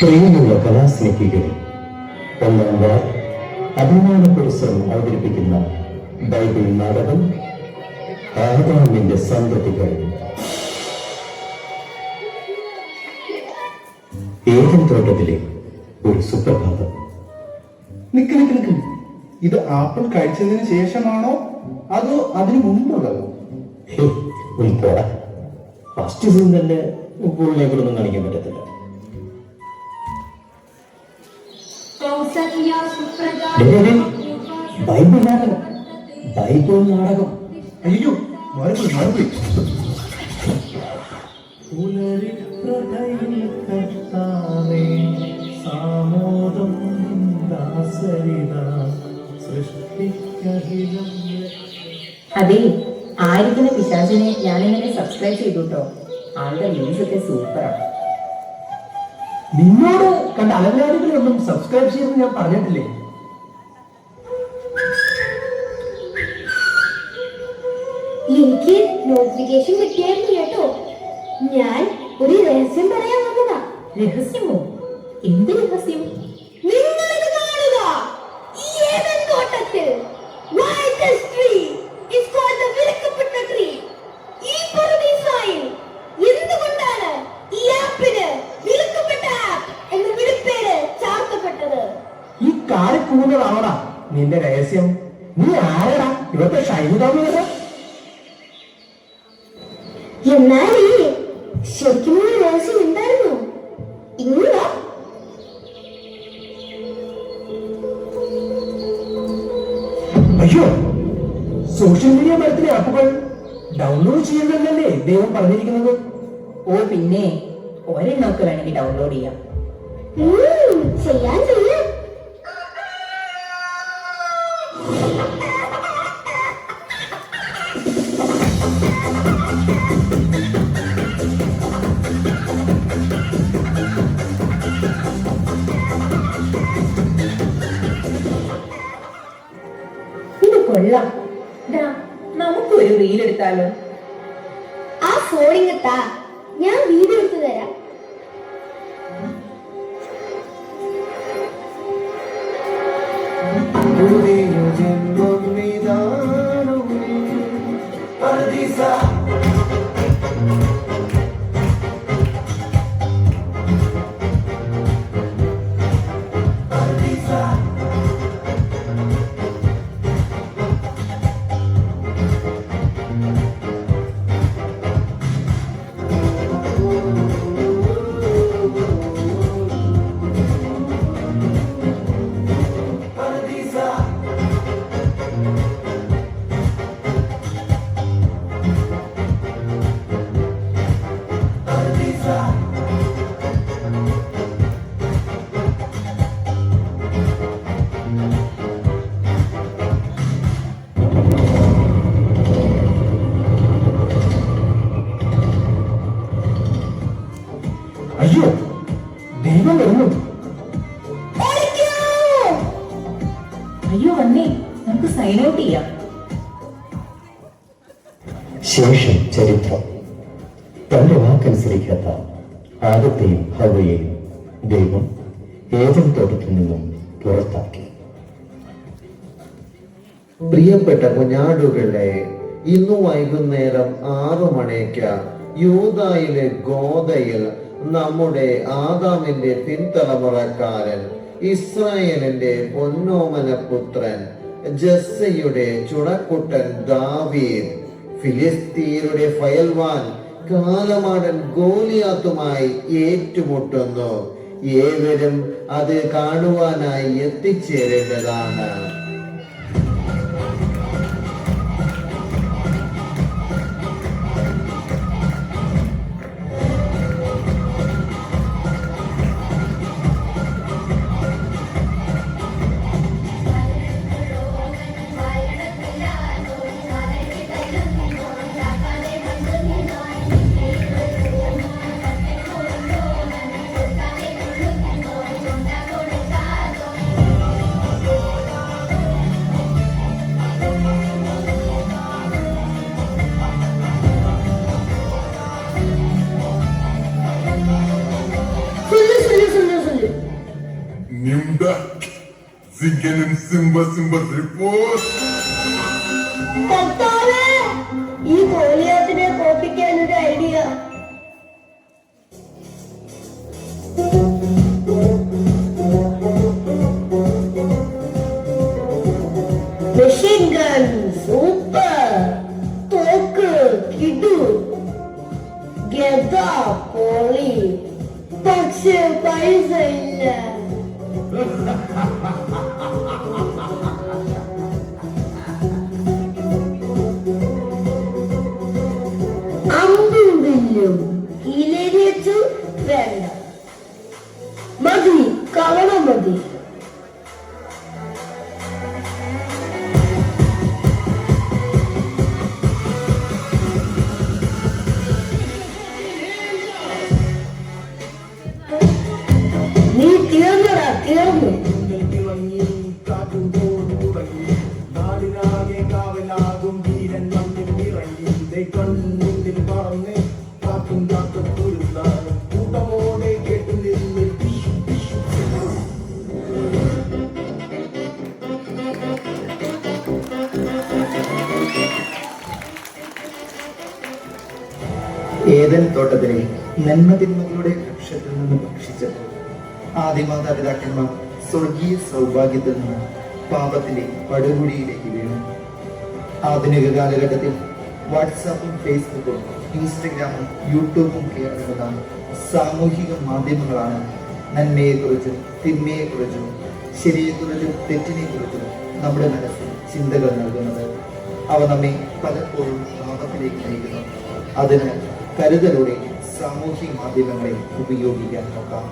പ്രിയമുള്ള കലാസ്നേഹികളെ ഒന്നാം വാർ അഭിമാന പുരസ്സരം അവതരിപ്പിക്കുന്ന ബൈബിൾ നാടകം ആദാമിന്റെ സന്തതികൾ ഏതൻ തോട്ടത്തിലെ ഒരു സുപ്രഭാതം. നിക്ക് നിക്ക് നിക്ക്. ഇത് ആപ്പിൾ കഴിച്ചതിന് ശേഷമാണോ? അതോ അതിനു മുമ്പുള്ളതോ? ഫസ്റ്റ് സീൻ തന്നെ ഉപ്പുകളിലേക്കൊന്നും കാണിക്കാൻ പറ്റത്തില്ല. അയ്യോ ബൈബിൾ ബൈബിൾ അതെ ആയിരിക്കുന്ന പിശാചിനെ ഞാനിങ്ങനെ സബ്സ്ക്രൈബ് ചെയ്തു കേട്ടോ ആളുടെ ന്യൂസൊക്കെ സൂപ്പറാണ് നിന്നോട് കണ്ട അലങ്കാരികളൊന്നും സബ്സ്ക്രൈബ് ചെയ്യുമെന്ന് ഞാൻ പറഞ്ഞിട്ടില്ലേ? എനിക്ക് നോട്ടിഫിക്കേഷൻ കിട്ടിയായിരുന്നു കേട്ടോ. ഞാൻ ഒരു രഹസ്യം പറയാൻ വന്നതാ. രഹസ്യമോ? എന്ത് രഹസ്യം? ഈ കാറി പോകുന്നതാണോടാ നിന്റെ രഹസ്യം. നീ ആരടാ? ഇവിടുത്തെ ഷൈനിതാമ എന്നാൽ ഈ ശരിക്കും രഹസ്യം എന്തായിരുന്നു? ഇങ്ങനെയാ അയ്യോ സോഷ്യൽ മീഡിയ മരത്തിലെ ആപ്പുകൾ ഡൗൺലോഡ് ചെയ്യുന്നതല്ലേ ദൈവം പറഞ്ഞിരിക്കുന്നത്? ഓ പിന്നെ ഒരെണ്ണമൊക്കെ വേണമെങ്കിൽ ഡൗൺലോഡ് ചെയ്യാം. ചെയ്യാൻ ചെയ്യാം. കൊള്ളാം. നമുക്കൊരു റീൽ എടുത്താലോ? ആ ഫോണിങ്ങത്താ ഞാൻ വീഡിയോ എടുത്തു തരാം. അയ്യോ ദൈവം വരുന്നു. അയ്യോ വന്നേ നമുക്ക് സൈൻ ഔട്ട് ചെയ്യാം. ശേഷം ചരിത്രം. തന്റെ വാക്കനുസരിക്കാത്ത ആദത്തെയും ഹവയെയും ദൈവം ഏതൻ തോട്ടത്തിൽ നിന്നും പുറത്താക്കി. പ്രിയപ്പെട്ട കുഞ്ഞാടുകളെ ഇന്ന് വൈകുന്നേരം ആറു മണിക്ക് യൂതായിലെ ഗോതയിൽ നമ്മുടെ ആദാമിന്റെ പിൻതലമുറക്കാരൻ ഇസ്രായേലിന്റെ പൊന്നോമന പുത്രൻ ജസ്സയുടെ ചുണക്കുട്ടൻ ദാവീദ് ഫിലിസ്തീനയുടെ ഫയൽവാൻ കാലമാടൻ ഗോലിയാത്തുമായി ഏറ്റുമുട്ടുന്നു. ഏവരും അത് കാണുവാനായി എത്തിച്ചേരേണ്ടതാണ്. Nimda, Zigenin Simba Simba report. കർത്താവേ, ഈ കോലിയാത്തിനെ കോപ്പിക്കാൻ ഒരു ഐഡിയ മെഷീൻ ഗൺ സൂപ്പർ തോക്ക് കിടു ഗദ പോളി പക്ഷെ പൈസ ഇല്ല ハハハハハ ഏതൻ തോട്ടത്തിലെ നന്മതിന്മകളുടെ വൃക്ഷത്തിൽ നിന്ന് ഭക്ഷിച്ചപ്പോൾ ആദിമാതാപിതാക്കന്മാർ സ്വർഗീയ സൗഭാഗ്യത്തിൽ നിന്ന് പാപത്തിന്റെ പടുകുടിയിലേക്ക് വീണു. ആധുനിക കാലഘട്ടത്തിൽ വാട്സാപ്പും ഫേസ്ബുക്കും ഇൻസ്റ്റഗ്രാമും യൂട്യൂബും കയറുന്ന സാമൂഹിക മാധ്യമങ്ങളാണ് നന്മയെക്കുറിച്ചും തിന്മയെക്കുറിച്ചും ശരിയെക്കുറിച്ചും തെറ്റിനെക്കുറിച്ചും നമ്മുടെ മനസ്സിൽ ചിന്തകൾ നൽകുന്നത്. അവ നമ്മെ പലപ്പോഴും പാപത്തിലേക്ക് നയിക്കുന്നു. അതിന് കരുതലോടെ സാമൂഹിക മാധ്യമങ്ങളെ ഉപയോഗിക്കാൻ നോക്കാം.